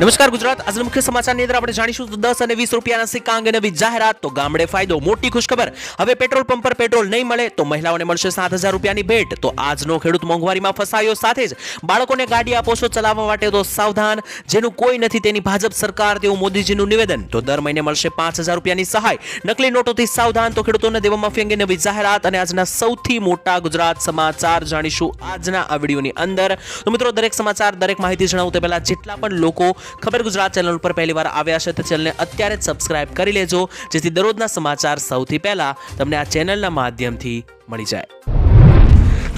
નમસ્કાર ગુજરાત. આજના મુખ્ય સમાચારની અંદર આપણે જાણીશું તો દસ અને વીસ રૂપિયાના સિક્કા અંગે નવી જાહેરાત, તો ગામડે ફાયદો, મોટી ખુશખબર. હવે પેટ્રોલ પંપ પર પેટ્રોલ નહીં મળે તો મહિલાઓને મળશે સાત હજાર રૂપિયાની ભેટ. તો આજનો ખેડૂત મોંઘવારીમાં ફસાયો સાથે જ બાળકોને ગાડી આપો છો ચલાવવા માટે તો સાવધાન. જેનું કોઈ નથી તેની ભાજપ સરકાર, તેવું મોદીજીનું નિવેદન. તો દર મહિને મળશે પાંચ હજાર રૂપિયાની સહાય. નકલી નોટોથી સાવધાન. તો ખેડૂતોને દેવા માફી અંગે નવી જાહેરાત અને આજના સૌથી મોટા ગુજરાત સમાચાર જાણીશું આજના આ વિડીયોની અંદર. તો મિત્રો, દરેક સમાચાર, દરેક માહિતી જણાવું તે પહેલાં જેટલા પણ લોકો ખબર ગુજરાત ચેનલ ઉપર પહેલી વાર આવ્યા છે તો ચેનલને અત્યારે જ સબસ્ક્રાઇબ કરી લેજો, જેથી દરરોજના સમાચાર સૌથી પહેલા તમને આ ચેનલના માધ્યમથી મળી જાય.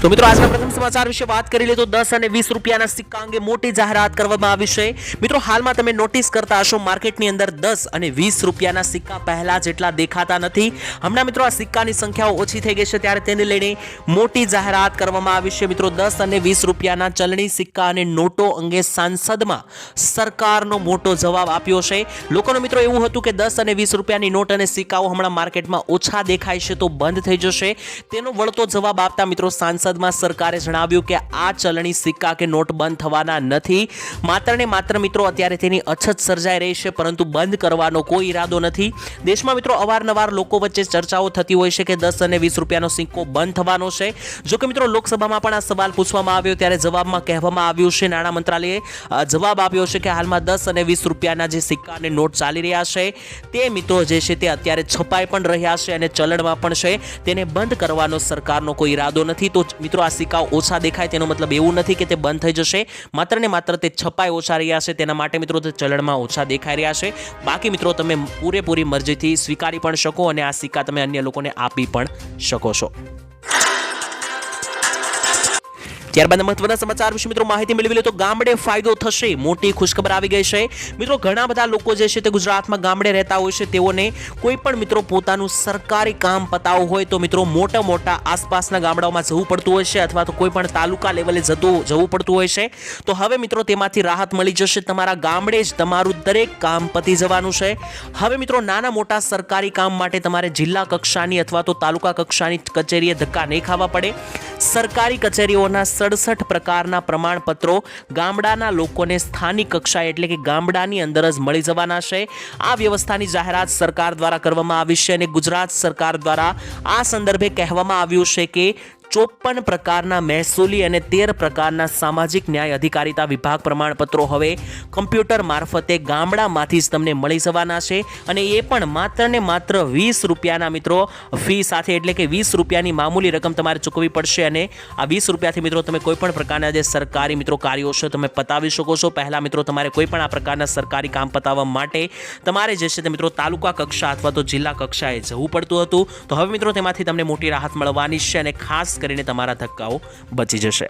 તો મિત્રો, આજના પ્રથમ સમાચાર વિશે વાત કરી લે તો દસ અને વીસ રૂપિયાના સિક્કા અંગે મોટી જાહેરાત કરવામાં આવી છે. મિત્રો, હાલમાં તમે નોટિસ કરતા હશો માર્કેટની અંદર દસ અને વીસ રૂપિયાના સિક્કા પહેલા જેટલા દેખાતા નથી. હમણાં મિત્રો, આ સિક્કાની સંખ્યાઓ ઓછી થઈ ગઈ છે, ત્યારે તેને લઈને મોટી જાહેરાત કરવામાં આવી છે. મિત્રો, દસ અને વીસ રૂપિયાના ચલણી સિક્કા અને નોટો અંગે સાંસદમાં સરકારનો મોટો જવાબ આપ્યો છે. લોકોનો મિત્રો, એવું હતું કે દસ અને વીસ રૂપિયાની નોટ અને સિક્કાઓ હમણાં માર્કેટમાં ઓછા દેખાય છે તો બંધ થઈ જશે. તેનો વળતો જવાબ આપતા મિત્રો સાંસદમાં સરકારે જણાવ્યું કે આ ચલણી સિક્કા કે નોટ બંધ થવાના નથી. માત્ર ને માત્ર મિત્રો, અત્યારે તેની અછત સર્જાઈ રહી છે, પરંતુ બંધ કરવાનો કોઈ ઈરાદો નથી. દેશમાં મિત્રો, અવારનવાર લોકો વચ્ચે ચર્ચાઓ થતી હોય છે કે દસ અને વીસ રૂપિયાનો સિક્કો બંધ થવાનો છે. જો કે મિત્રો, લોકસભામાં પણ આ સવાલ પૂછવામાં આવ્યો, ત્યારે જવાબમાં કહેવામાં આવ્યું છે નાણાં મંત્રાલયે જવાબ આપ્યો છે કે હાલમાં દસ અને વીસ રૂપિયાના જે સિક્કા અને નોટ ચાલી રહ્યા છે, તે મિત્રો જે છે તે અત્યારે છપાઈ પણ રહ્યા છે અને ચલણમાં પણ છે. તેને બંધ કરવાનો સરકારનો કોઈ ઈરાદો નથી. તો મિત્રો, આ સિક્કાઓ ઓછા દેખાય, તેનો મતલબ એવું નથી કે તે બંધ થઈ જશે. માત્ર ને માત્ર તે છપાઈ ઓછા રહ્યા છે, તેના માટે મિત્રો તે ચલણમાં ઓછા દેખાઈ રહ્યા છે. બાકી મિત્રો, તમે પૂરેપૂરી મરજીથી સ્વીકારી પણ શકો અને આ સિક્કા તમે અન્ય લોકોને આપી પણ શકો છો. ત્યારબાદ મહત્વના સમાચાર વિશે મિત્રો માહિતી મેળવી લે તો ગામડે ફાયદો થશે. મોટી ખુશખબર આવી ગઈ છે. મિત્રો ઘણા બધા લોકો જે છે તે ગુજરાતમાં ગામડે રહેતા હોય છે. તેઓને કોઈ પણ મિત્રો પોતાનું સરકારી કામ પતાવવું હોય તો મિત્રો મોટા મોટા આસપાસના ગામડાઓમાં જવું પડતું હોય છે અથવા તો કોઈ પણ તાલુકા લેવલે જતું જવું પડતું હોય છે. તો હવે મિત્રો તેમાંથી રાહત મળી જશે. તમારા ગામડે જ તમારું દરેક કામ પતી જવાનું છે. હવે મિત્રો નાના મોટા સરકારી કામ માટે તમારે જિલ્લા કક્ષાની અથવા તો તાલુકા કક્ષાની કચેરીએ ધક્કા નહીં ખાવા પડે. સરકારી કચેરીઓના સડસઠ પ્રકારના પ્રમાણપત્રો ગામડાના લોકોને સ્થાનિક કક્ષાએ એટલે કે ગામડાની અંદર જ મળી જવાના છે. આ વ્યવસ્થાની જાહેરાત સરકાર દ્વારા કરવામાં આવી છે અને ગુજરાત સરકાર દ્વારા આ સંદર્ભે કહેવામાં આવ્યું છે કે ચોપન પ્રકારના મહેસૂલી અને તેર પ્રકારના સામાજિક ન્યાય અધિકારીતા વિભાગ પ્રમાણપત્રો હવે કમ્પ્યુટર મારફતે ગામડામાંથી જ તમને મળી જવાના છે અને એ પણ માત્ર ને માત્ર વીસ રૂપિયાના મિત્રો. ફી સાથે એટલે કે વીસ રૂપિયાની મામૂલી રકમ તમારે ચૂકવવી પડશે અને આ વીસ રૂપિયાથી મિત્રો તમે કોઈ પણ પ્રકારના જે સરકારી મિત્રો કાર્યો છે તમે પતાવી શકો છો. પહેલાં મિત્રો તમારે કોઈપણ આ પ્રકારના સરકારી કામ પતાવવા માટે તમારે જે છે તે મિત્રો તાલુકા કક્ષા અથવા તો જિલ્લા કક્ષાએ જવું પડતું હતું. તો હવે મિત્રો તેમાંથી તમને મોટી રાહત મળવાની છે અને ખાસ કરીને તમારા ધક્કાઓ બચી જશે.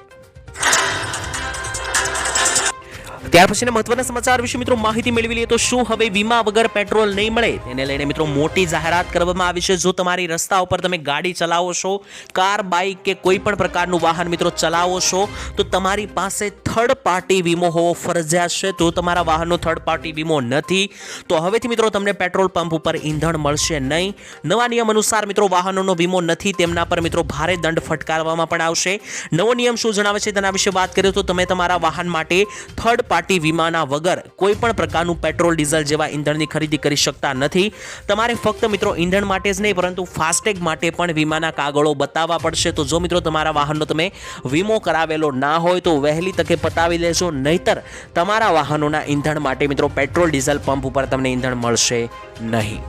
ત્યાર પછીના મહત્વના સમાચાર વિશે મિત્રો માહિતી મેળવી લઈએ તો શું હવે વીમા વગર પેટ્રોલ નહીં મળે? તેને લઈને મિત્રો મોટી જાહેરાત કરવામાં આવી છે. જો તમારી રસ્તા ઉપર તમે ગાડી ચલાવો છો, કાર, બાઇક કે કોઈ પણ પ્રકારનું વાહન મિત્રો ચલાવો છો, તો તમારી પાસે થર્ડ પાર્ટી વીમો હોવો ફરજિયાત છે. તો તમારા વાહનનો થર્ડ પાર્ટી વીમો નથી, તો હવેથી મિત્રો તમને પેટ્રોલ પંપ ઉપર ઈંધણ મળશે નહીં. નવા નિયમ અનુસાર મિત્રો વાહનોનો વીમો નથી, તેમના પર મિત્રો ભારે દંડ ફટકારવામાં પણ આવશે. નવો નિયમ શું જણાવે છે તેના વિશે વાત કરીએ તો તમે તમારા વાહન માટે થર્ડ પાર્ટી વીમાના વગર કોઈ પણ પ્રકારનું પેટ્રોલ, ડીઝલ જેવા ઈંધણની ખરીદી કરી શકતા નથી. તમારે ફક્ત મિત્રો ઈંધણ માટે જ નહીં, પરંતુ ફાસ્ટેગ માટે પણ વીમાના કાગળો બતાવવા પડશે. તો જો મિત્રો તમારા વાહનનો તમે વીમો કરાવેલો ના હોય, તો વહેલી તકે પતાવી લેશો નહીતર તમારા વાહનોના ઈંધણ માટે મિત્રો પેટ્રોલ, ડીઝલ પંપ ઉપર તમને ઈંધણ મળશે નહીં.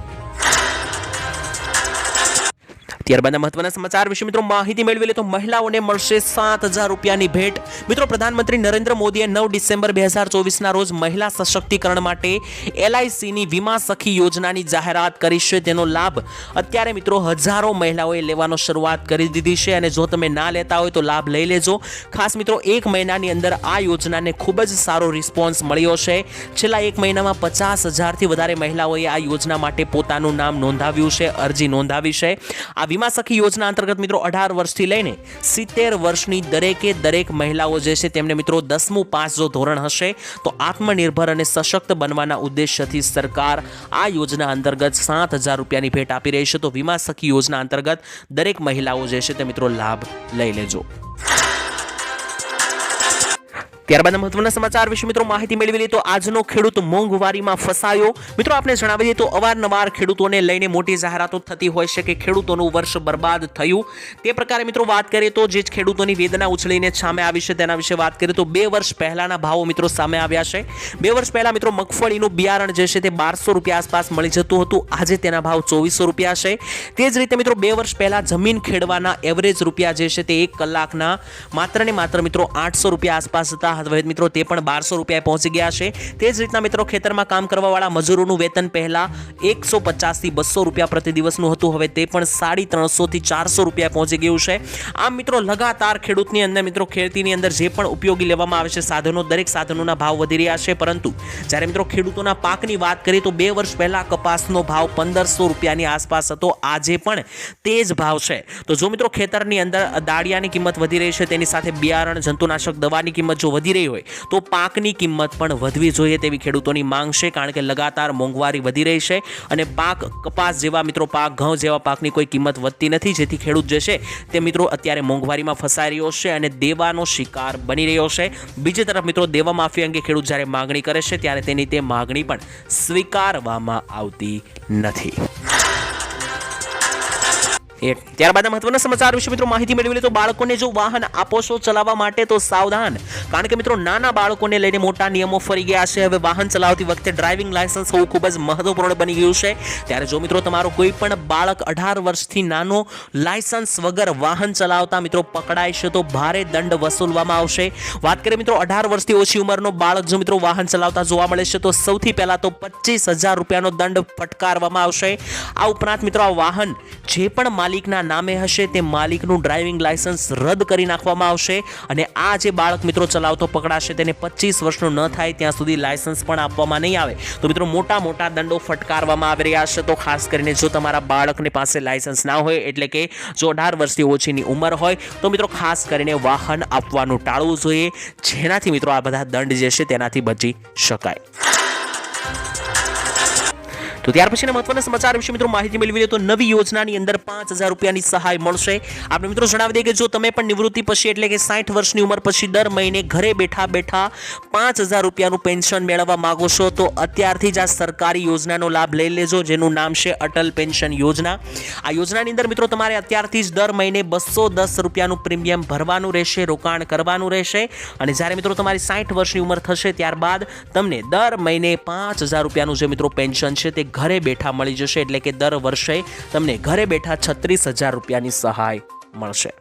ત્યારબાદ મહત્વના સમાચાર વિશે મિત્રો માહિતી મેળવી લે તો મહિલાઓને મળશે સાત હજાર રૂપિયાની ભેટ. મિત્રો, પ્રધાનમંત્રી નરેન્દ્ર મોદીએ નવ ડિસેમ્બર બે હજાર ચોવીસના રોજ મહિલા સશક્તિકરણ માટે એલઆઈસીની વીમા સખી યોજનાની જાહેરાત કરી છે. તેનો લાભ અત્યારે મિત્રો હજારો મહિલાઓએ લેવાનો શરૂઆત કરી દીધી છે અને જો તમે ના લેતા હોય તો લાભ લઈ લેજો. ખાસ મિત્રો, એક મહિનાની અંદર આ યોજનાને ખૂબ જ સારો રિસ્પોન્સ મળ્યો છે. છેલ્લા એક મહિનામાં પચાસ હજારથી વધારે મહિલાઓએ આ યોજના માટે પોતાનું નામ નોંધાવ્યું છે, અરજી નોંધાવી છે. આ વીમા સખી યોજના અંતર્ગત મિત્રો અઢાર વર્ષથી લઈને સિત્તેર વર્ષની દરેકે દરેક મહિલાઓ જે છે તેમને મિત્રો દસમું પાસ જો ધોરણ હશે. તો આત્મનિર્ભર અને સશક્ત બનવાના ઉદ્દેશ્યથી સરકાર આ યોજના અંતર્ગત સાત હજાર રૂપિયાની ભેટ આપી રહી છે. તો વીમા સખી યોજના અંતર્ગત દરેક મહિલાઓ જે છે તે મિત્રો લાભ લઈ લેજો. ત્યારબાદ મહત્વના સમાચાર વિશે મિત્રો માહિતી મેળવી લઈએ તો આજનો ખેડૂત મોંઘવારીમાં ફસાયો. મિત્રો આપણે જણાવી દઈએ તો અવારનવાર ખેડૂતોને લઈને મોટી જાહેરાતો થતી હોય છે કે ખેડૂતોનું વર્ષ બરબાદ થયું. તે પ્રકારે મિત્રો વાત કરીએ તો જે ખેડૂતોની વેદના ઉછળીને સામે આવી છે તેના વિશે વાત કરીએ તો બે વર્ષ પહેલાના ભાવો મિત્રો સામે આવ્યા છે. બે વર્ષ પહેલા મિત્રો મગફળીનું બિયારણ જે છે તે બારસો રૂપિયા આસપાસ મળી જતું હતું. આજે તેના ભાવ ચોવીસો રૂપિયા છે. તે જ રીતે મિત્રો બે વર્ષ પહેલા જમીન ખેડવાના એવરેજ રૂપિયા જે છે તે એક કલાકના માત્ર ને માત્ર મિત્રો આઠસો રૂપિયા આસપાસ હતા. હવે મિત્રો તે પણ બારસો રૂપિયા પહોંચી ગયા છે. તે જ રીતના મિત્રો ખેતરમાં કામ કરવાવાળા મજૂરોનું વેતન પહેલાં એકસો પચાસથી બસો રૂપિયા પ્રતિ દિવસનું હતું. હવે તે પણ સાડી ત્રણસોથી ચારસો રૂપિયા પહોંચી ગયું છે. આમ મિત્રો લગાતાર ખેડૂતની અંદર મિત્રો ખેતીની અંદર જે પણ ઉપયોગી લેવામાં આવે છે, સાધનો, દરેક સાધનોના ભાવ વધી રહ્યા છે. પરંતુ જ્યારે મિત્રો ખેડૂતોના પાકની વાત કરીએ તો બે વર્ષ પહેલાં કપાસનો ભાવ પંદરસો રૂપિયાની આસપાસ હતો. આજે પણ તે જ ભાવ છે. તો જો મિત્રો ખેતરની અંદર દાળિયાની કિંમત વધી રહી છે, તેની સાથે બિયારણ, જંતુનાશક, દવાની કિંમત જો વધી રહી હોય તો પાકની કિંમત પણ વધવી જોઈએ તેવી ખેડૂતોની માંગ છે, કારણ કે લગાતાર મોંઘવારી વધી રહી છે અને પાક કપાસ જેવા મિત્રો, પાક ઘઉં જેવા પાકની કોઈ કિંમત વધતી નથી, જેથી ખેડૂત જે છે તે મિત્રો અત્યારે મોંઘવારીમાં ફસાઈ રહ્યો છે અને દેવાનો શિકાર બની રહ્યો છે. બીજી તરફ મિત્રો, દેવા માફી અંગે ખેડૂત જ્યારે માગણી કરે છે, ત્યારે તેની તે માગણી પણ સ્વીકારવામાં આવતી નથી. ત્યારબાદ મહત્વના સમાચાર વિશે મિત્રો માહિતી મેળવી લે તો બાળકોને જો વાહન આપો છો ચલાવવા માટે તો સાવધાન. કારણ કે મિત્રો નાના બાળકોને લઈને મોટા નિયમો ફરી ગયા છે. હવે વાહન ચલાવતી વખતે ડ્રાઇવિંગ લાયસન્સ હોવું ખૂબ જ મહત્વપૂર્ણ બની ગયું છે. ત્યારે જો મિત્રો તમારો કોઈ પણ બાળક અઢાર વર્ષથી નાનો લાયસન્સ વગર વાહન ચલાવતા મિત્રો પકડાય છે તો ભારે દંડ વસૂલવામાં આવશે. વાત કરીએ મિત્રો અઢાર વર્ષથી ઓછી ઉંમરનો બાળક જો મિત્રો વાહન ચલાવતા જોવા મળે છે તો સૌથી પહેલાં તો પચીસ હજાર રૂપિયાનો દંડ ફટકારવામાં આવશે. આ ઉપરાંત મિત્રો આ વાહન જે પણ માલિકના નામે હશે તે માલિકનું ડ્રાઇવિંગ લાયસન્સ રદ કરી નાખવામાં આવશે અને આ જે બાળક મિત્રો ચલાવતો પકડાશે તેને પચીસ વર્ષનું ન થાય ત્યાં સુધી લાયસન્સ પણ આપવામાં નહીં આવે. તો મિત્રો મોટા મોટા દંડો ફટકારવામાં આવી રહ્યા છે. તો ખાસ કરીને જો તમારા બાળકની પાસે લાયસન્સ ના હોય એટલે કે જો અઢાર વર્ષથી ઓછીની ઉંમર હોય, તો મિત્રો ખાસ કરીને વાહન આપવાનું ટાળવું જોઈએ. જેનાથી મિત્રો આ બધા દંડ જે છે તેનાથી બચી શકાય. તો ત્યાર પછીના મહત્વના સમાચાર વિશે મિત્રો માહિતી મેળવી લે તો નવી યોજનાની અંદર પાંચ હજાર રૂપિયાની સહાય મળશે. આપણે મિત્રો જણાવી દઈએ કે જો તમે પણ નિવૃત્તિ પછી એટલે કે સાઠ વર્ષની ઉંમર પછી દર મહિને ઘરે બેઠા બેઠા પાંચ હજાર રૂપિયાનું પેન્શન મેળવવા માંગો છો, તો અત્યારથી જ આ સરકારી યોજનાનો લાભ લઈ લેજો, જેનું નામ છે અટલ પેન્શન યોજના. આ યોજનાની અંદર મિત્રો તમારે અત્યારથી જ દર મહિને બસો દસ રૂપિયાનું પ્રીમિયમ ભરવાનું રહેશે, રોકાણ કરવાનું રહેશે. અને જ્યારે મિત્રો તમારી સાઠ વર્ષની ઉંમર થશે, ત્યારબાદ તમને દર મહિને પાંચ હજાર રૂપિયાનું જે મિત્રો પેન્શન છે, તે ઘરે બેઠા મળી જશે એટલે કે દર વર્ષે તમને ઘરે બેઠા છત્રીસ હજાર રૂપિયાની સહાય મળશે.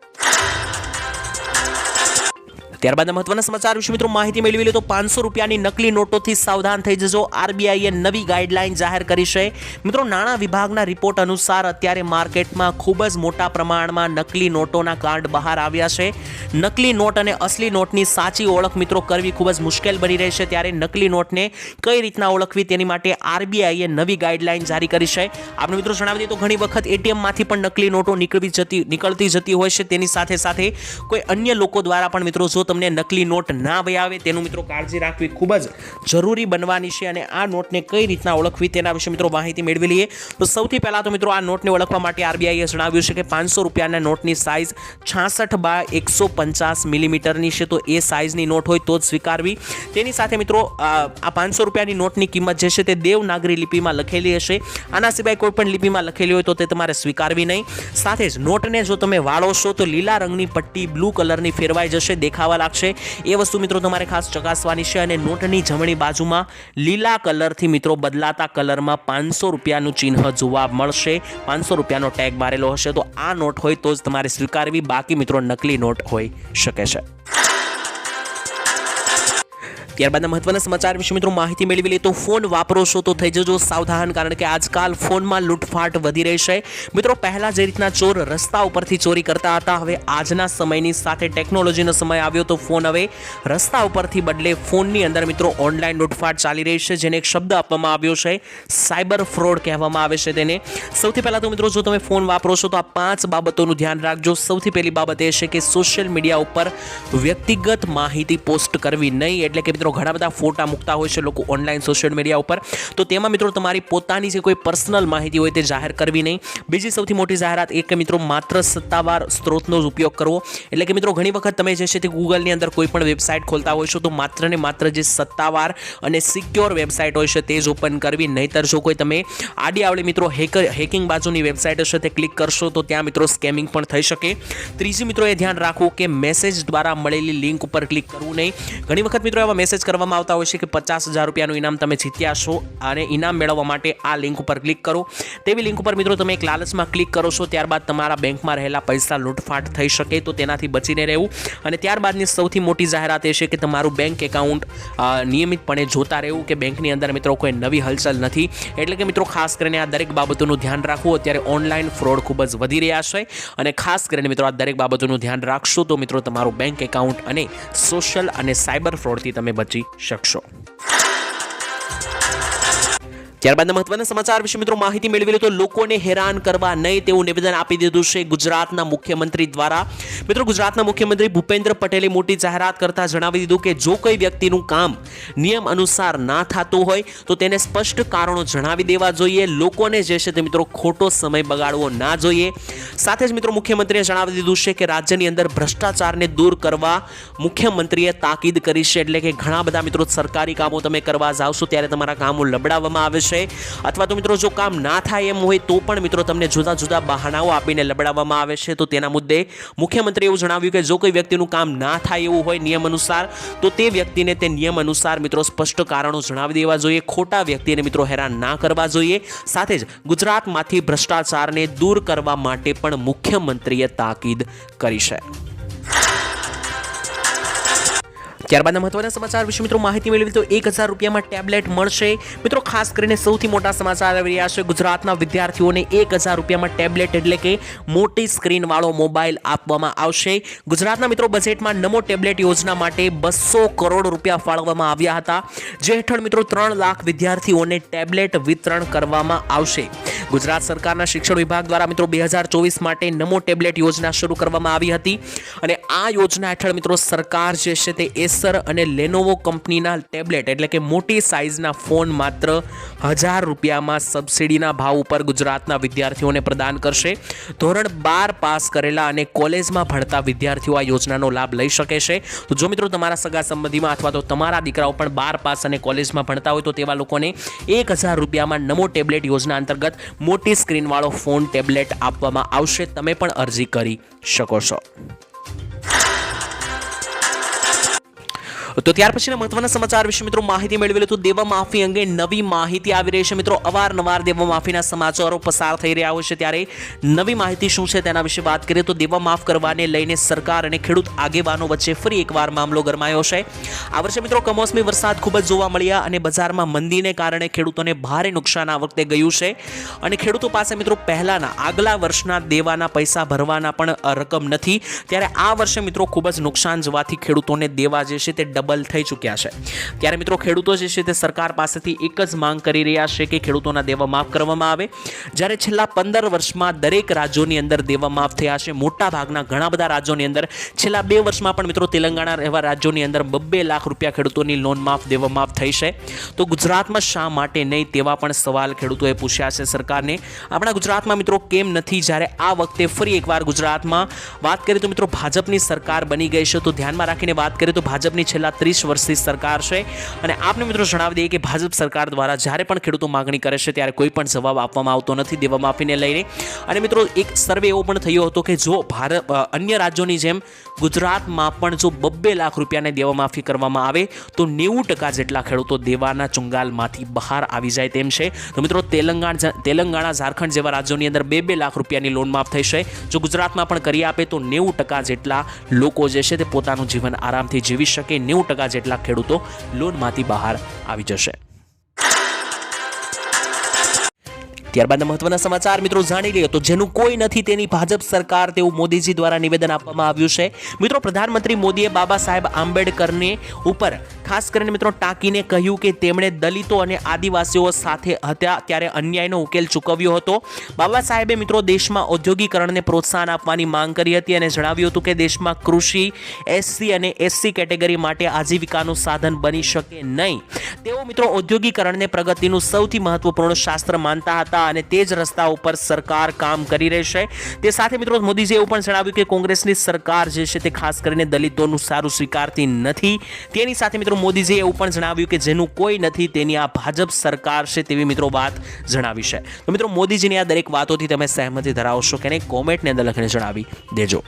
ત્યારબાદ મહત્વના સમાચાર વિશે મિત્રો માહિતી મેળવી લે તો પાંચસો રૂપિયાની નકલી નોટોથી સાવધાન થઈ જજો. આરબીઆઈએ નવી ગાઈડલાઈન જાહેર કરી છે. મિત્રો નાણાં વિભાગના રિપોર્ટ અનુસાર અત્યારે માર્કેટમાં ખૂબ જ મોટા પ્રમાણમાં નકલી નોટોના કાર્ડ બહાર આવ્યા છે. નકલી નોટ અને અસલી નોટની સાચી ઓળખ મિત્રો કરવી ખૂબ જ મુશ્કેલ બની રહી છે. ત્યારે નકલી નોટને કઈ રીતના ઓળખવી તેની માટે આરબીઆઈએ નવી ગાઈડલાઈન જારી કરી છે. આપણે મિત્રો જણાવી દઈએ તો ઘણી વખત એટીએમમાંથી પણ નકલી નોટો નીકળવી જતી, નીકળતી જતી હોય છે. તેની સાથે સાથે કોઈ અન્ય લોકો દ્વારા પણ મિત્રો જો તમને નકલી નોટ ના આવે તેનું મિત્રો કાળજી રાખવી ખૂબ જ જરૂરી બનવાની છે અને આ નોટને કઈ રીતના ઓળખવી તેના વિશે મિત્રો માહિતી મેળવી લઈએ. તો સૌથી પહેલાં તો મિત્રો આ નોટને ઓળખવા માટે આરબીઆઈએ જણાવ્યું છે કે પાંચસો રૂપિયાના નોટની સાઇઝ છાસઠ બાય એકસો પચાસ મિલીમીટરની છે. તો એ સાઇઝની નોટ હોય તો જ સ્વીકારવી. તેની સાથે મિત્રો આ પાંચસો રૂપિયાની નોટની કિંમત જે છે તે દેવનાગરી લિપિમાં લખેલી હશે. આના સિવાય કોઈ પણ લિપિમાં લખેલી હોય તો તે તમારે સ્વીકારવી નહીં. સાથે જ નોટને જો તમે વાળો છો તો લીલા રંગની પટ્ટી બ્લુ કલરની ફેરવાઈ જશે. દેખાવા લાગશે. એ વસ્તુ મિત્રો તમારે ખાસ ચકાસવાની છે અને નોટની જમણી બાજુમાં લીલા કલરથી મિત્રો બદલાતા કલરમાં પાંચસો રૂપિયાનું ચિહ્ન જોવા મળશે. પાંચસો રૂપિયાનો ટેગ મારેલો હશે. તો આ નોટ હોય તો જ તમારે સ્વીકારવી. બાકી મિત્રો નકલી નોટ હોઈ શકે છે. ત્યારબાદ મહત્વના સમાચાર વિશે મિત્રો માહિતી મેળવી લે તો ફોન વાપરો છો તો થઈ જજો સાવધાન, કારણ કે આજકાલ ફોનમાં લૂંટફાટ વધી રહી છે. મિત્રો, પહેલાં જે રીતના ચોર રસ્તા ઉપરથી ચોરી કરતા હતા, હવે આજના સમયની સાથે ટેકનોલોજીનો સમય આવ્યો તો ફોન હવે રસ્તા ઉપરથી બદલે ફોનની અંદર મિત્રો ઓનલાઈન લૂંટફાટ ચાલી રહી છે, જેને એક શબ્દ આપવામાં આવ્યો છે, સાયબર ફ્રોડ કહેવામાં આવે છે તેને. સૌથી પહેલાં તો મિત્રો, જો તમે ફોન વાપરો છો તો આ પાંચ બાબતોનું ધ્યાન રાખજો. સૌથી પહેલી બાબત એ છે કે સોશિયલ મીડિયા ઉપર વ્યક્તિગત માહિતી પોસ્ટ કરવી નહીં, એટલે કે મિત્રો મિત્રો ઘણા બધા ફોટા મૂકતા હોય છે લોકો ઓનલાઈન સોશિયલ મીડિયા ઉપર. તો તેમાં મિત્રો તમારી પોતાની જે કોઈ પર્સનલ માહિતી હોય તે જાહેર કરવી નહીં. બીજી સૌથી મોટી જાહેરાત એ કે મિત્રો માત્ર સત્તાવાર સ્ત્રોતનો જ ઉપયોગ કરવો. એટલે કે મિત્રો ઘણી વખત તમે જે છે તે ગૂગલની અંદર કોઈ પણ વેબસાઇટ ખોલતા હોય છો તો માત્ર ને માત્ર જે સત્તાવાર અને સિક્યોર વેબસાઇટ હોય છે તે જ ઓપન કરવી. નહીતર જો કોઈ તમે આડી આવડે મિત્રો હેકર હેકિંગ બાજુની વેબસાઇટ હશે તે ક્લિક કરશો તો ત્યાં મિત્રો સ્કેમિંગ પણ થઈ શકે. ત્રીજી મિત્રો એ ધ્યાન રાખવું કે મેસેજ દ્વારા મળેલી લિંક ઉપર ક્લિક કરવું નહીં. ઘણી વખત મિત્રો એવા મેસેજ કરવામાં આવતા હોય છે કે પચાસ હજાર રૂપિયાનું ઇનામ તમે જીત્યા છો અને ઇનામ મેળવવા માટે આ લિંક ઉપર ક્લિક કરો. તેવી લિંક ઉપર મિત્રો તમે એક લાલચમાં ક્લિક કરો છો, ત્યારબાદ તમારા બેંકમાં રહેલા પૈસા લૂંટફાટ થઈ શકે તો તેનાથી બચીને રહેવું. અને ત્યારબાદની સૌથી મોટી જાહેરાત એ છે કે તમારું બેંક એકાઉન્ટ નિયમિતપણે જોતા રહેવું કે બેંકની અંદર મિત્રો કોઈ નવી હલચલ નથી. એટલે કે મિત્રો ખાસ કરીને આ દરેક બાબતોનું ધ્યાન રાખવું. અત્યારે ઓનલાઈન ફ્રોડ ખૂબ જ વધી રહ્યા છે અને ખાસ કરીને મિત્રો આ દરેક બાબતોનું ધ્યાન રાખશો તો મિત્રો તમારું બેંક એકાઉન્ટ અને સોશિયલ અને સાયબર ફ્રોડથી તમે બચી શકશો. ત્યારબાદ મહત્વના સમાચાર વિશે મિત્રો માહિતી મેળવી લો તો લોકોને હેરાન કરવા નહીં તેવું નિવેદન આપી દીધું છે ગુજરાતના મુખ્યમંત્રી દ્વારા. મિત્રો ગુજરાતના મુખ્યમંત્રી ભૂપેન્દ્ર પટેલે મોટી જાહેરાત કરતા જણાવી દીધું કે જો કોઈ વ્યક્તિનું કામ નિયમ અનુસાર ના થતું હોય તો તેને સ્પષ્ટ કારણો જણાવી દેવા જોઈએ. લોકોને જે છે તે મિત્રો ખોટો સમય બગાડવો ના જોઈએ. સાથે જ મિત્રો મુખ્યમંત્રીએ જણાવી દીધું છે કે રાજ્યની અંદર ભ્રષ્ટાચારને દૂર કરવા મુખ્યમંત્રીએ તાકીદ કરી છે. એટલે કે ઘણા બધા મિત્રો સરકારી કામો તમે કરવા છો ત્યારે તમારા કામો લબડાવવામાં આવે છે અથવા તો મિત્રો, જો કામ ના થાય એમ હોય તો પણ મિત્રો, તમને જુદા જુદા બહાનાઓ આપીને લબડાવવામાં આવે છે. તો તેના મુદ્દે મુખ્યમંત્રીએ એવું જણાવ્યું કે, જો કોઈ વ્યક્તિનું કામ ના થાય એવું હોય નિયમ અનુસાર, તો તે વ્યક્તિને તે નિયમ અનુસાર મિત્રો, સ્પષ્ટ કારણો જણાવી દેવા જોઈએ. ખોટા વ્યક્તિને મિત્રો, હેરાન ના કરવા જોઈએ. સાથે જ ગુજરાતમાંથી ભ્રષ્ટાચારને દૂર કરવા માટે પણ મુખ્યમંત્રીએ તાકીદ કરી છે. ત્યારબાદના મહત્વના સમાચાર વિશે મિત્રો માહિતી મેળવી તો એક હજાર રૂપિયામાં ટેબ્લેટ મળશે. મિત્રો ખાસ કરીને સૌથી મોટા સમાચાર આવી રહ્યા છે. ગુજરાતના વિદ્યાર્થીઓને એક હજાર રૂપિયામાં ટેબ્લેટ એટલે કે મોટી સ્ક્રીનવાળો મોબાઈલ આપવામાં આવશે. ગુજરાતના મિત્રો બજેટમાં નમો ટેબ્લેટ યોજના માટે બસો કરોડ રૂપિયા ફાળવવામાં આવ્યા હતા. જે હેઠળ મિત્રો ત્રણ લાખ વિદ્યાર્થીઓને ટેબ્લેટ વિતરણ કરવામાં આવશે. ગુજરાત સરકારના શિક્ષણ વિભાગ દ્વારા મિત્રો બે હજાર ચોવીસ માટે નમો ટેબ્લેટ યોજના શરૂ કરવામાં આવી હતી. અને આ યોજના હેઠળ મિત્રો સરકાર જે છે તે એસર અને લેનોવો કંપનીના ટેબ્લેટ એટલે કે મોટી સાઇઝના ફોન માત્ર હજાર રૂપિયામાં સબસિડીના ભાવ ઉપર ગુજરાતના વિદ્યાર્થીઓને પ્રદાન કરશે. ધોરણ બાર પાસ કરેલા અને કોલેજમાં ભણતા વિદ્યાર્થીઓ આ યોજનાનો લાભ લઈ શકે છે. તો જો મિત્રો તમારા સગા સંબંધીમાં અથવા તો તમારા દીકરાઓ પણ બાર પાસ અને કોલેજમાં ભણતા હોય તો તેવા લોકોને એક હજાર રૂપિયામાં નમો ટેબ્લેટ યોજના અંતર્ગત મોટી સ્ક્રીનવાળો ફોન ટેબ્લેટ આપવામાં આવશે. તમે પણ અરજી કરી શકો છો. તો ત્યાર પછીના મહત્વના સમાચાર વિશે મિત્રો માહિતી મેળવી તો દેવા માફી અંગે નવી માહિતી આવી રહી છે. મિત્રો અવારનવાર દેવા માફીના સમાચારો પસાર થઈ રહ્યા હોય છે. ત્યારે નવી માહિતી શું છે તેના વિશે વાત કરીએ તો દેવા માફ કરવાને લઈને સરકાર અને ખેડૂત આગેવાનો વચ્ચે ફરી એકવાર મામલો ગરમાયો છે. આ વર્ષે મિત્રો કમોસમી વરસાદ ખૂબ જ જોવા મળ્યા અને બજારમાં મંદીને કારણે ખેડૂતોને ભારે નુકસાન આ વખતે ગયું છે. અને ખેડૂતો પાસે મિત્રો પહેલાના આગલા વર્ષના દેવાના પૈસા ભરવાના પણ રકમ નથી. ત્યારે આ વર્ષે મિત્રો ખૂબ જ નુકસાન જવાથી ખેડૂતોને દેવા જે છે તે ડબલ થઈ ચૂક્યા છે. ત્યારે મિત્રો, ખેડૂતો જે છે તે સરકાર પાસેથી એક જ માંગ કરી રહ્યા છે કે ખેડૂતોના દેવા માફ કરવામાં આવે. જ્યારે છેલ્લા પંદર વર્ષમાં દરેક રાજ્યોની અંદર દેવા માફ થયા છે. મોટા ભાગના ઘણા બધા રાજ્યોની અંદર છેલ્લા બે વર્ષમાં પણ મિત્રો, તેલંગાણા એવા રાજ્યોની અંદર બબ્બે લાખ રૂપિયા ખેડૂતોની લોન માફ, દેવા માફ થઈ છે. તો ગુજરાતમાં શા માટે નહીં તેવા પણ સવાલ ખેડૂતોએ પૂછ્યા છે સરકારને. આપણા ગુજરાતમાં મિત્રો કેમ નથી? જ્યારે આ વખતે ફરી એકવાર ગુજરાતમાં વાત કરીએ તો મિત્રો, ભાજપની સરકાર બની ગઈ છે. તો ધ્યાનમાં રાખીને વાત કરીએ તો ભાજપની છેલ્લા ત્રીસ વર્ષથી સરકાર છે. અને આપને મિત્રો જણાવી દઈએ કે ભાજપ સરકાર દ્વારા જ્યારે પણ ખેડૂતો માગણી કરે છે, ત્યારે કોઈ પણ જવાબ આપવામાં આવતો નથી દેવા માફીને લઈને. અને મિત્રો એક સર્વે એવો પણ થયો હતો કે જો ભારત અન્ય રાજ્યોની જેમ ગુજરાતમાં પણ જો બબ્બે લાખ રૂપિયાને દેવા માફી કરવામાં આવે, તો નેવું ટકા જેટલા ખેડૂતો દેવાના ચુંગાલમાંથી બહાર આવી જાય તેમ છે. તો મિત્રો તેલંગાણા તેલંગાણા, ઝારખંડ જેવા રાજ્યોની અંદર બે બે લાખ રૂપિયાની લોન માફ થઈ છે. જો ગુજરાતમાં પણ કરી આપે, તો નેવું ટકા જેટલા લોકો જે છે તે પોતાનું જીવન આરામથી જીવી શકે, નેવું ટકા જેટલા ખેડૂતો લોનમાંથી બહાર આવી જશે. ત્યારબાદ મહત્વના સમાચાર, મિત્રો જાણી લઈએ તો જેનું કોઈ નથી તેની ભાજપ સરકાર તેવું મોદીજી દ્વારા નિવેદન આપવામાં આવ્યું છે. મિત્રો, પ્રધાનમંત્રી મોદીએ બાબા સાહેબ આંબેડકરને ઉપર ખાસ કરીને મિત્રો ટાંકીને કહ્યું કે તેમણે દલિતો અને આદિવાસીઓ સાથે હતા ત્યારે અન્યાયનો ઉકેલ ચૂકવ્યો હતો. બાબા સાહેબે મિત્રો દેશમાં ઔદ્યોગિકરણને પ્રોત્સાહન આપવાની માંગ કરી હતી અને જણાવ્યું હતું કે દેશમાં કૃષિ, એસસી અને એસસી કેટેગરી માટે આજીવિકાનું સાધન બની શકે નહીં. તેઓ મિત્રો ઔદ્યોગિકરણને પ્રગતિનું સૌથી મહત્વપૂર્ણ શાસ્ત્ર માનતા હતા. અને તે જ રસ્તા ઉપર સરકાર કામ કરી રહેશે તે સાથે મિત્રો મોદીજીએ એવું પણ જણાવ્યું કે કોંગ્રેસની સરકાર જે છે તે ખાસ કરીને દલિતોનું સારું સ્વીકારતી નથી. તેની સાથે મિત્રો મોદીજીએ એવું પણ જણાવ્યું કે જેનું કોઈ નથી તેની આ ભાજપ સરકાર છે તેવી મિત્રો વાત જણાવી છે. તો મિત્રો મોદીજીની આ દરેક વાતોથી તમે સહેમતી ધરાવશો કે નહીં? કોમેન્ટની અંદર લખીને જણાવી દેજો.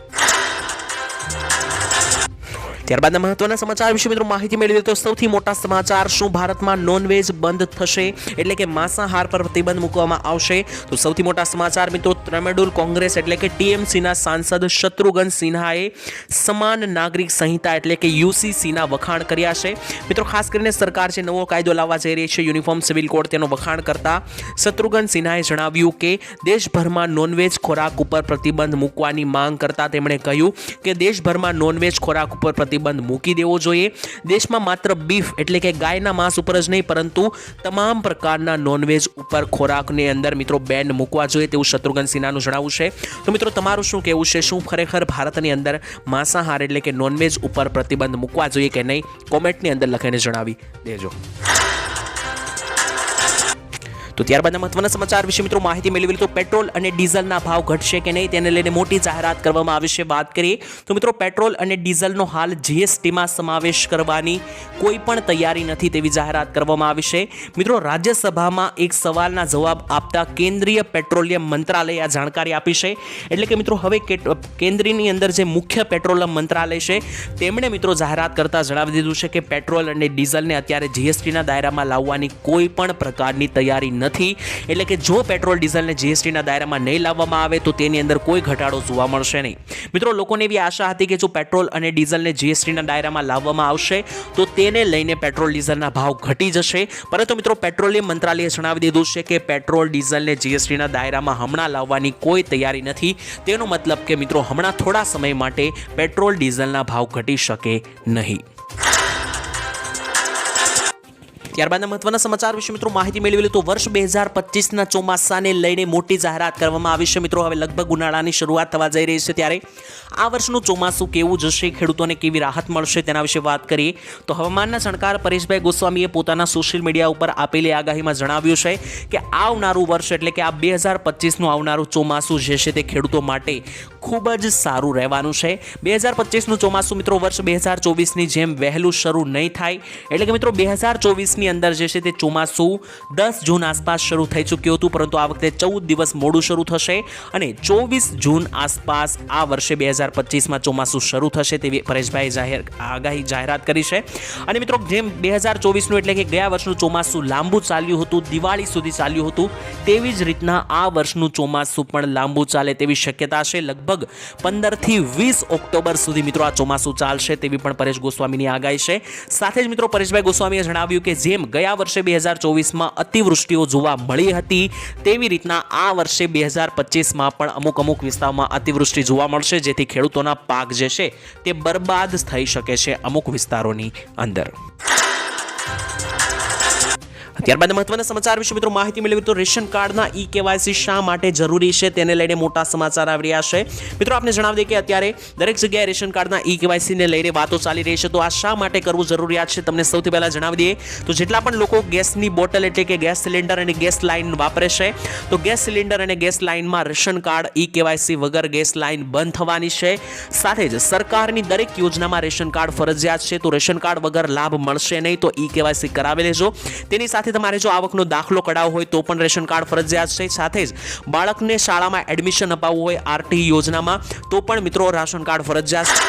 ત્યારબાદના મહત્વના સમાચાર વિશે મિત્રો માહિતી મેળવી તો સૌથી મોટા સમાચાર શું ભારતમાં નોનવેજ બંધ થશે? એટલે કે માંસાહાર પર પ્રતિબંધ મૂકવામાં આવશે? તો સૌથી મોટા સમાચાર મિત્રો તૃણમૂલ કોંગ્રેસ એટલે કે ટીએમસીના સાંસદ શત્રુઘ્ન સિન્હાએ સમાન નાગરિક સંહિતા એટલે કે યુસીસીના વખાણ કર્યા છે. મિત્રો, ખાસ કરીને સરકાર જે નવો કાયદો લાવવા જઈ રહી છે, યુનિફોર્મ સિવિલ કોડ તેનો વખાણ કરતા, શત્રુઘ્ન સિન્હાએ જણાવ્યું કે દેશભરમાં નોનવેજ ખોરાક ઉપર પ્રતિબંધ મૂકવાની માંગ કરતા તેમણે કહ્યું કે દેશભરમાં નોનવેજ ખોરાક ઉપર પ્રતિબંધ મૂકી દેવો જોઈએ. દેશમાં માત્ર બીફ એટલે કે ગાયના માંસ ઉપર જ નહીં, પરંતુ તમામ પ્રકારના નોનવેજ ઉપર ખોરાકની અંદર મિત્રો બેન મૂકવા જોઈએ તેવું શત્રુઘ્ન સિન્હાનું જણાવવું છે. તો મિત્રો, તમારું શું કહેવું છે? શું ખરેખર ભારતની અંદર માંસાહાર એટલે કે નોનવેજ ઉપર પ્રતિબંધ મૂકવા જોઈએ કે નહીં? કોમેન્ટની અંદર લખીને જણાવી દેજો. તો ત્યારબાદ મહત્વના સમાચાર વિશે મિત્રો માહિતી મેળવી તો પેટ્રોલ અને ડીઝલના ભાવ ઘટશે કે નહીં તેને લઈને મોટી જાહેરાત કરવામાં આવી છે. વાત કરીએ તો મિત્રો પેટ્રોલ અને ડીઝલનો હાલ જીએસટીમાં સમાવેશ કરવાની કોઈ પણ તૈયારી નથી તેવી જાહેરાત કરવામાં આવી છે. મિત્રો રાજ્યસભામાં એક સવાલના જવાબ આપતા કેન્દ્રીય પેટ્રોલિયમ મંત્રાલયે આ જાણકારી આપી છે. એટલે કે મિત્રો હવે કેન્દ્રની અંદર જે મુખ્ય પેટ્રોલિયમ મંત્રાલય છે, તેમણે મિત્રો જાહેરાત કરતા જણાવી દીધું છે કે પેટ્રોલ અને ડીઝલને અત્યારે જીએસટીના દાયરામાં લાવવાની કોઈ પણ પ્રકારની તૈયારી નથી. એટલે કે જો પેટ્રોલ, ડીઝલને જીએસટીના દાયરામાં નહીં લાવવામાં આવે, તો તેની અંદર કોઈ ઘટાડો જોવા મળશે નહીં. મિત્રો, લોકોને એવી આશા હતી કે જો પેટ્રોલ અને ડીઝલને જીએસટીના દાયરામાં લાવવામાં આવશે, તો તેને લઈને પેટ્રોલ, ડીઝલના ભાવ ઘટી જશે. પરંતુ મિત્રો, પેટ્રોલિયમ મંત્રાલયે જણાવી દીધું છે કે પેટ્રોલ, ડીઝલને જીએસટીના દાયરામાં હમણાં લાવવાની કોઈ તૈયારી નથી. તેનો મતલબ કે મિત્રો, હમણાં થોડા સમય માટે પેટ્રોલ, ડીઝલના ભાવ ઘટી શકે નહીં. ત્યારબાદના મહત્વના સમાચાર વિશે મિત્રો માહિતી મેળવેલી તો વર્ષ બે હજાર પચીસના ચોમાસાને લઈને મોટી જાહેરાત કરવામાં આવી છે. મિત્રો, હવે લગભગ ઉનાળાની શરૂઆત થવા જઈ રહી છે ત્યારે આ વર્ષનું ચોમાસું કેવું જશે, ખેડૂતોને કેવી રાહત મળશે તેના વિશે વાત કરીએ. તો હવામાનના જાણકાર પરેશભાઈ ગોસ્વામીએ પોતાના સોશિયલ મીડિયા ઉપર આપેલી આગાહીમાં જણાવ્યું છે કે આવનારું વર્ષ એટલે કે આ બે હજાર પચીસનું આવનારું ચોમાસું જે છે તે ખેડૂતો માટે ખૂબ જ સારું રહેવાનું છે. બે હજાર પચીસનું ચોમાસું મિત્રો, વર્ષ બે હજાર ચોવીસની જેમ વહેલું શરૂ નહીં થાય. એટલે કે મિત્રો, બે હજાર ચોવીસની અંદર જે છે તે ચોમાસું દસ જૂન આસપાસ શરૂ થઈ ચૂક્યું હતું, પરંતુ આ વખતે ચૌદ દિવસ મોડું શરૂ થશે અને ચોવીસ જૂન આસપાસ આ વર્ષે બે હજાર પચીસમાં ચોમાસું શરૂ થશે તેવી પરેશભાઈ જાહેર આગાહી જાહેરાત કરી છે. અને મિત્રો, જેમ બે હજાર ચોવીસનું એટલે કે ગયા વર્ષનું ચોમાસું લાંબુ ચાલ્યું હતું, દિવાળી સુધી ચાલ્યું હતું, તેવી જ રીતના આ વર્ષનું ચોમાસું પણ લાંબુ ચાલે તેવી શક્યતા છે. લગભગ પંદરથી વીસ ઓક્ટોબર સુધી મિત્રો આ ચોમાસું ચાલશે તેવી પણ પરેશ ગોસ્વામીની આગાહી છે. સાથે જ મિત્રો પરેશભાઈ ગોસ્વામીએ જણાવ્યું કે જેમ ગયા વર્ષે બે હજાર ચોવીસમાં અતિવૃષ્ટિઓ જોવા મળી હતી, તેવી રીતના આ વર્ષે બે હજાર પચીસમાં પણ અમુક અમુક વિસ્તારોમાં અતિવૃષ્ટિ જોવા મળશે, જેથી ખેડૂતોના પાક જે છે તે બરબાદ થઈ શકે છે અમુક વિસ્તારોની અંદર. ત્યારબાદ મહત્વના સમાચાર વિશે મિત્રો માહિતી મેળવી તો રેશન કાર્ડના ઈ કેવાયસી શા માટે જરૂરી છે તેને લઈને મોટા સમાચાર આવી રહ્યા છે. મિત્રો આપને જણાવી દઈએ કે અત્યારે દરેક જગ્યાએ રેશન કાર્ડના ઈ કેવાયસીને લઈને વાતો ચાલી રહી છે. તો આ શા માટે કરવું જરૂરિયાત છે તમને સૌથી પહેલાં જણાવી દઈએ. તો જેટલા પણ લોકો ગેસની બોટલ એટલે કે ગેસ સિલિન્ડર અને ગેસ લાઇન વાપરે છે, તો ગેસ સિલિન્ડર અને ગેસ લાઇનમાં રેશન કાર્ડ ઈ કેવાયસી વગર ગેસ લાઇન બંધ થવાની છે. સાથે જ સરકારની દરેક યોજનામાં રેશન કાર્ડ ફરજિયાત છે. તો રેશન કાર્ડ વગર લાભ મળશે નહીં, તો ઈ કેવાયસી કરાવી લેજો. તેની સાથે તમારે જો આવકનો દાખલો કઢાવો હોય તો પણ રેશન કાર્ડ ફરજિયાત છે. સાથે જ બાળકને શાળામાં એડમિશન અપાવવું હોય આરટી યોજનામાં તો પણ મિત્રો, રાશન કાર્ડ ફરજિયાત છે.